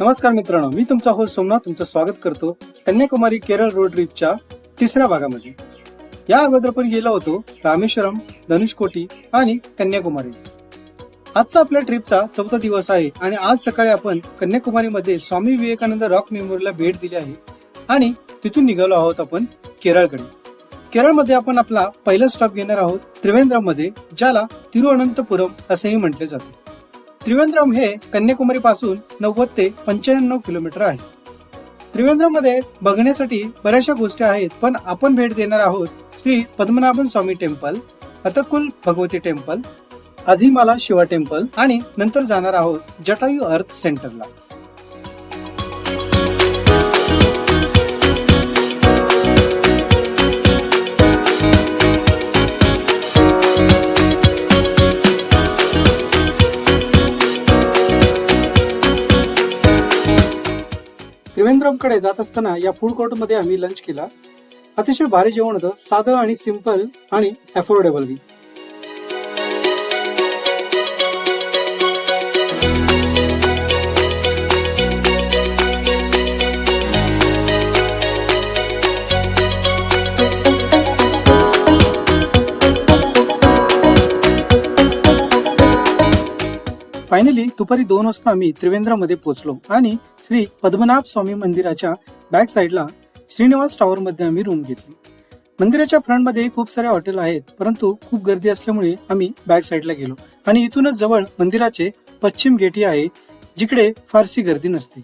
नमस्कार मित्रांनो मी तुमचा होस्ट सोमनाथ तुमचं स्वागत करतो कन्याकुमारी केरळ रोड ट्रिपच्या तिसऱ्या भागामध्ये. या अगोदर पण गेलो होतो रामेश्वरम धनुषकोटी आणि कन्याकुमारी. आजचा आपल्या ट्रिपचा चौथा दिवस आहे आणि आज सकाळी आपण कन्याकुमारीमध्ये स्वामी विवेकानंद रॉक मेमोरियलला भेट दिली आहे आणि तिथून निघालो आहोत आपण केरळकडे. केरळमध्ये आपण आपला पहिला स्टॉप घेणार आहोत त्रिवेंद्रममध्ये ज्याला तिरुअनंतपुरम असेही म्हटले जाते. त्रिवेंद्रम हे कन्याकुमारी पासून नव्वद ते पंच्याण्णव किलोमीटर आहे. त्रिवेंद्रममध्ये बघण्यासाठी बऱ्याचशा गोष्टी आहेत पण आपण भेट देणार आहोत Shri Padmanabhan Swamy temple Attukal Bhagavathy temple Azhimala Shiva temple आणि नंतर जाणार आहोत जटायू अर्थ सेंटरला. त्रिवेंद्रमकडे जात असताना या फूड कोर्टमध्ये आम्ही लंच केला. अतिशय भारी जेवण होतं. साधं आणि सिंपल आणि अफोर्डेबल बी फायनली दुपारी दोन वाजता आम्ही त्रिवेंद्रामध्ये पोहोचलो आणि श्री पद्मनाभ स्वामी मंदिराच्या बॅक साईडला श्रीनिवास टॉवर मध्ये आम्ही रूम घेतली. मंदिराच्या फ्रंटमध्ये खूप सारे हॉटेल आहेत परंतु खूप गर्दी असल्यामुळे आम्ही बॅक साईडला गेलो. आणि इथूनच जवळ मंदिराचे पश्चिम गेटी आहे जिकडे फारशी गर्दी नसते.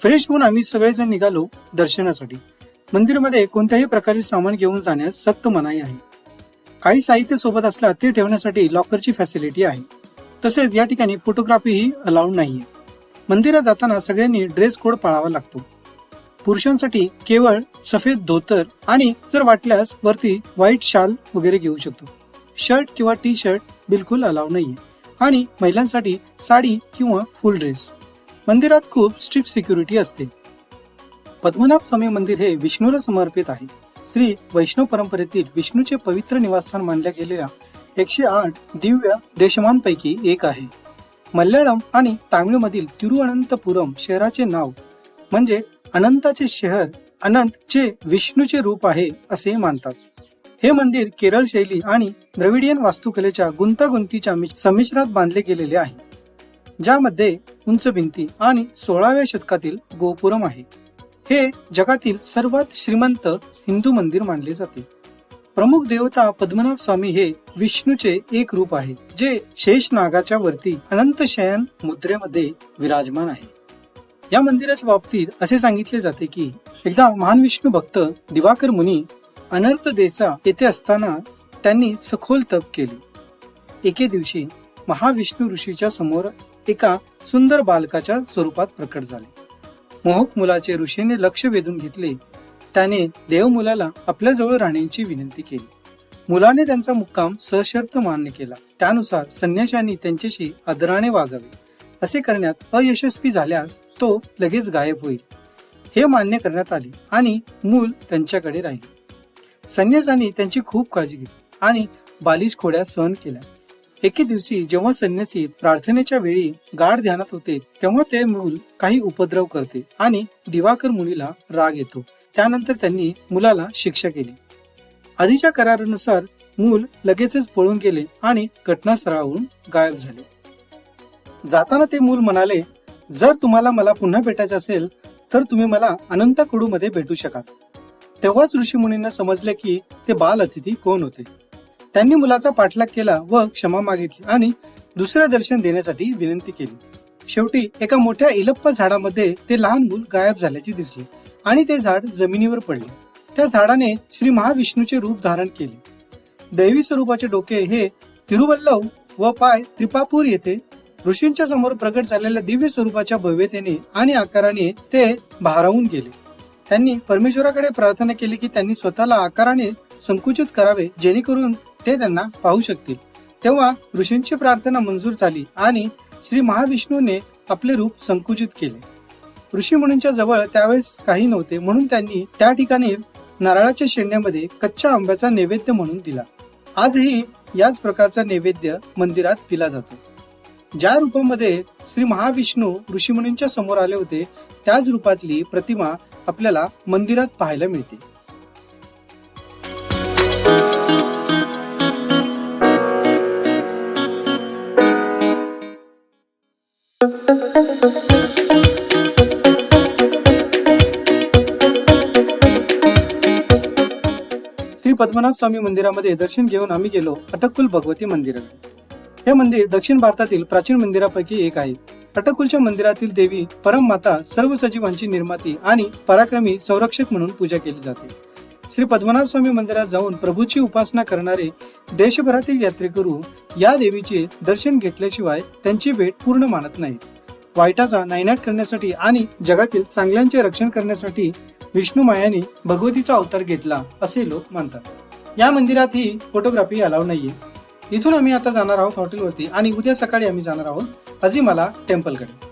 फ्रेश होऊन आम्ही सगळेजण निघालो दर्शनासाठी. मंदिरामध्ये कोणत्याही प्रकारचे सामान घेऊन जाण्यास सक्त मनाई आहे. काही साहित्य सोबत असला ते ठेवण्यासाठी लॉकरची फॅसिलिटी आहे. तसेच या ठिकाणी फोटोग्राफी ही अलाउड नाहीये. मंदिरात जाताना सगळ्यांनी ड्रेस कोड पाळावा लागतो. पुरुषांसाठी केवळ सफेद धोतर आणि जर वाटल्यास वरती व्हाईट शाल वगैरे घेऊ शकतो. शर्ट किंवा टी शर्ट बिलकुल अलाव नाहीये. आणि महिलांसाठी साडी किंवा फुल ड्रेस मंदिरात खूप स्ट्रिक्ट सिक्युरिटी असते. पद्मनाभ स्वामी मंदिर हे विष्णूला समर्पित आहे. श्री वैष्णव परंपरेतील विष्णूचे पवित्र निवासस्थान मानल्या गेलेल्या एकशे आठ दिव्य देशमांपैकी एक आहे. मल्याळम आणि तामिळमधील तिरुअनंतपुरम शहराचे नाव म्हणजे अनंताचे शहर अनंत जे विष्णूचे रूप आहे असे मानतात. हे मंदिर केरळ शैली आणि द्रविडियन वास्तुकलेच्या गुंतागुंतीच्या संमिश्रात बांधले गेलेले आहे ज्यामध्ये उंच भिंती आणि सोळाव्या शतकातील गोपुरम आहे. हे जगातील सर्वात श्रीमंत हिंदू मंदिर मानले जाते. प्रमुख देवता पद्मनाभ स्वामी हे विष्णूचे एक रूप आहे जे शेष नागाच्या वरती अनंत शयन मुद्रेमध्ये विराजमान आहे. या मंदिराच्या बाबतीत असे सांगितले जाते की एकदा महान विष्णू भक्त दिवाकर मुनी अनर्थ देसा येथे असताना त्यांनी सखोल तप केले. एके दिवशी महाविष्णू ऋषीच्या समोर एका सुंदर बालकाच्या स्वरूपात प्रकट झाले. मोहक मुलाचे ऋषीने लक्ष वेधून घेतले त्याने देव मुलाला आपल्या जवळ राहण्याची विनंती केली. मुलाने त्यांचा मुक्काम सशर्त मान्य केला. त्यानुसार संन्याशांनी त्यांच्याशी आदराने वागावे. असे करण्यात अयशस्वी झाल्यास तो लगेच गायब होईल. हे मान्य करण्यात आले आणि मूल त्यांच्याकडे राहिले. संन्यासांनी त्यांची खूप काळजी घेतली आणि बालिश खोड्या सहन केल्या. एके दिवशी जेव्हा संन्यासी प्रार्थनेच्या वेळी गाढ ध्यानात होते तेव्हा ते मूल काही उपद्रव करते आणि दिवाकर मुलीला राग येतो. त्यानंतर त्यांनी मुलाला शिक्षा केली. आधीच्या करारानुसार मूल लगेचच पळून गेले आणि घटनास्थळावरून गायब झाले. जाताना ते मूल म्हणाले जर तुम्हाला मला पुन्हा भेटायचे असेल तर तुम्ही मला अनंत कडूमध्ये भेटू शकाल. तेव्हाच ऋषी मुनींना समजले की ते बाल अतिथी कोण होते. त्यांनी मुलाचा पाठलाग केला व क्षमा मागितली आणि दुसरे दर्शन देण्यासाठी विनंती केली. शेवटी एका मोठ्या इलप्पा झाडामध्ये ते लहान मूल गायब झाल्याचे दिसले. आणि ते झाड जमिनीवर पडले. त्या झाडाने श्री महाविष्णूचे रूप धारण केले. दैवी स्वरूपाचे डोके हे तिरुवल्लव व पाय त्रिपापूर येथे ऋषींच्या समोर प्रकट झालेल्या दिव्य स्वरूपाच्या भव्यतेने आणि आकाराने ते भारावून गेले. त्यांनी परमेश्वराकडे प्रार्थना केली की त्यांनी स्वतःला आकाराने संकुचित करावे जेणेकरून ते त्यांना पाहू शकतील. तेव्हा ऋषींची प्रार्थना मंजूर झाली आणि श्री महाविष्णूने आपले रूप संकुचित केले. ऋषी मुनींच्या जवळ त्यावेळेस काही नव्हते म्हणून त्यांनी त्या ठिकाणी नारळाच्या शेंड्यामध्ये कच्च्या आंब्याचा नैवेद्य म्हणून दिला. आजही याच प्रकारचा नैवेद्य मंदिरात दिला जातो. ज्या रूपामध्ये श्री महाविष्णू ऋषीमुनींच्या समोर आले होते त्याच रूपातली प्रतिमा आपल्याला मंदिरात पाहायला मिळते. श्री पद्मनाभ स्वामी मंदिरामध्ये दर्शन घेऊन आम्ही गेलो अटककुल भगवती मंदिरात हे मंदिर दक्षिण भारतातील प्राचीन मंदिरापैकी एक आहे. अटकुलच्या मंदिरातील देवी परम माता सर्व सजीवांची निर्माती आणि पराक्रमी संरक्षक म्हणून पूजा केली जाते. श्री पद्मनाभ स्वामी मंदिरात जाऊन प्रभूची उपासना करणारे देशभरातील यात्रेकरू या देवीचे दर्शन घेतल्याशिवाय त्यांची भेट पूर्ण मानत नाहीत. वाईटाचा नायनाट करण्यासाठी आणि जगातील चांगल्यांचे रक्षण करण्यासाठी विष्णू मायाने भगवतीचा अवतार घेतला असे लोक मानतात. या मंदिरात ही फोटोग्राफी अलाव नाहीये. इथून आम्ही आता जाणार आहोत हॉटेलवरती आणि उद्या सकाळी आम्ही जाणार आहोत अजिमाला टेम्पलकडे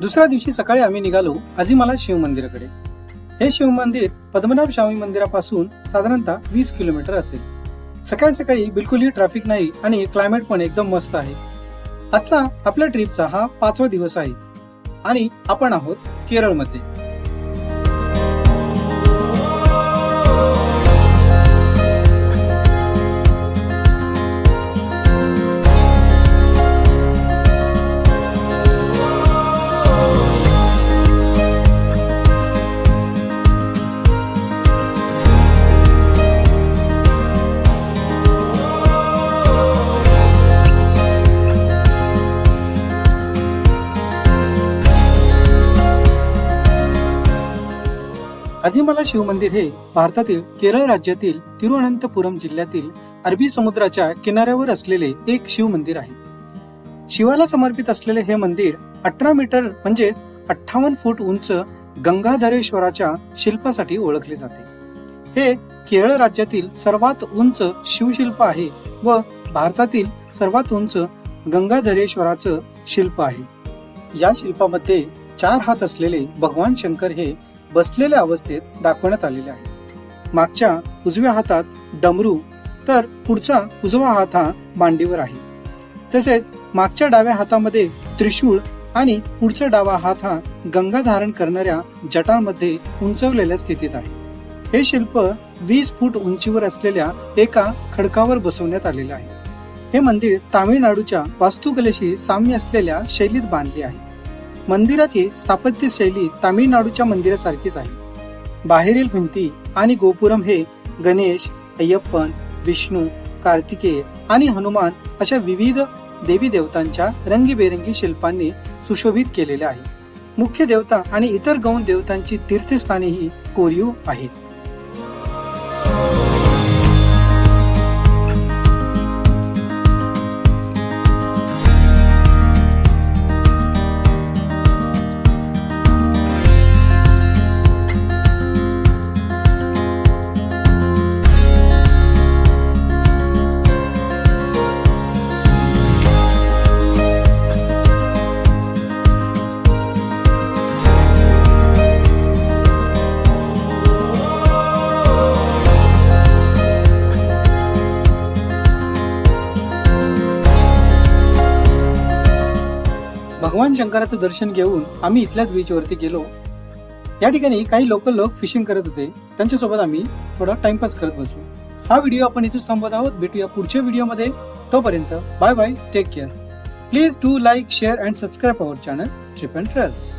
दुसऱ्या दिवशी सकाळी आम्ही निघालो अजिमाला शिव मंदिराकडे हे शिव मंदिर पद्मनाभ स्वामी मंदिरापासून साधारणतः वीस किलोमीटर असेल. सकाळी सकाळी बिलकुलही ट्रॅफिक नाही आणि क्लायमेट पण एकदम मस्त आहे. आजचा आपल्या ट्रिपचा हा पाचवा दिवस आहे. आणि आपण आहोत केरळमध्ये. अजिमाला शिव मंदिर हे भारतातील केरळ राज्यातील तिरुअनंतपुरम जिल्ह्यातील अरबी समुद्राच्या किनाऱ्यावर असलेले एक शिव मंदिर आहे. शिवाला समर्पित असलेले हे मंदिर अठरा मीटर म्हणजे अठ्ठावन्न फूट उंच गंगाधरेश्वराच्या शिल्पासाठी ओळखले जाते. हे केरळ राज्यातील सर्वात उंच शिवशिल्प आहे व भारतातील सर्वात उंच गंगाधरेश्वराचं शिल्प आहे. या शिल्पामध्ये चार हात असलेले भगवान शंकर हे बसलेल्या अवस्थेत दाखवण्यात आलेले आहे. मागच्या उजव्या हातात डमरू तर पुढचा उजवा हात हा मांडीवर आहे. तसेच मागच्या डाव्या हातामध्ये त्रिशूळ आणि पुढचा डावा हात हा गंगा धारण करणाऱ्या जटांमध्ये उंचवलेल्या स्थितीत आहे. हे शिल्प वीस फूट उंचीवर असलेल्या एका खडकावर बसवण्यात आलेले आहे. हे मंदिर तामिळनाडूच्या वास्तुकलेशी साम्य असलेल्या शैलीत बांधले आहे. मंदिराची स्थापत्यशैली तामिळनाडूच्या मंदिरासारखीच आहे. बाहेरील भिंती आणि गोपुरम हे गणेश अय्यप्पन विष्णू कार्तिकेय आणि हनुमान अशा विविध देवी देवतांच्या रंगीबेरंगी शिल्पांनी सुशोभित केलेले आहे. मुख्य देवता आणि इतर गौण देवतांची तीर्थस्थानेही कोरीव आहेत. भगवान शंकराचं दर्शन घेऊन आम्ही इथल्याच बीचवरती गेलो. या ठिकाणी काही लोकल लोक फिशिंग करत होते. त्यांच्यासोबत आम्ही थोडा टाइमपास करत बसलो. हा व्हिडिओ आपण इथेच थांबवत आहोत. भेटूया पुढच्या व्हिडिओमध्ये तोपर्यंत bye bye take care please do like share and subscribe our channel Trip and Trails